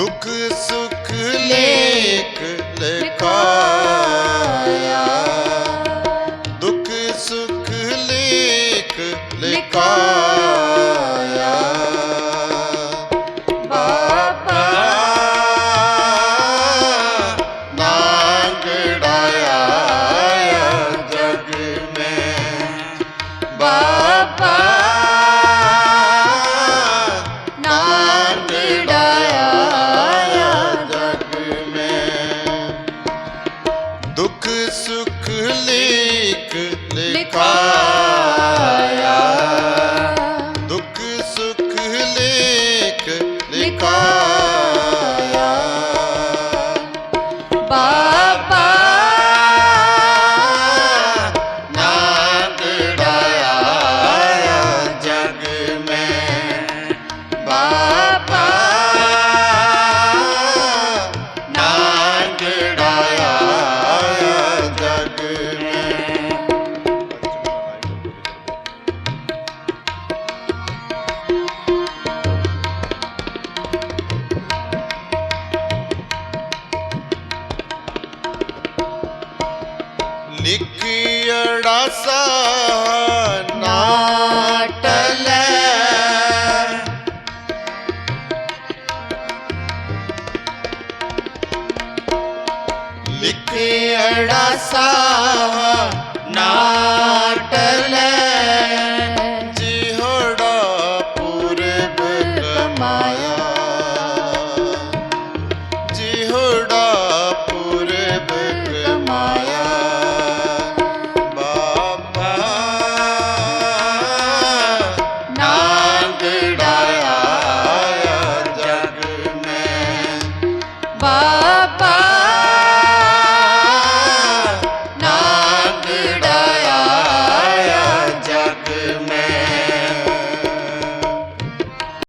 ਦੁੱਖ ਸੁਖ ਲੇਖ ਲਿਖਾਇਆ। ਦੁੱਖ ਸੁਖ ਲੇਖ ਲਿਖਾਇਆ। ਬਾਬਾ ਨਾਗੜਾਇਆ ਜਗ ਮੈਂ। ਬਾਬਾ ਨਾਗੜਾਇਆ ਸੁਖ ਲੇਖ ਲਿਖਾਇਆ। ਦੁੱਖ ਸੁਖ ਲੇਖ ਲਿਖਾਇਆ। ਬਾਬਾ ਨਾਗੜਾਇਆ ਜਗ ਮੈਂ। ਬਾਬਾ ਲਿਖਿੜਾ ਸਾ ਨਾਟ ਲੈ ਸਾ ਨਾਗੜਾਇਆ ਜਗ ਮੈਂ ਬਾਬਾ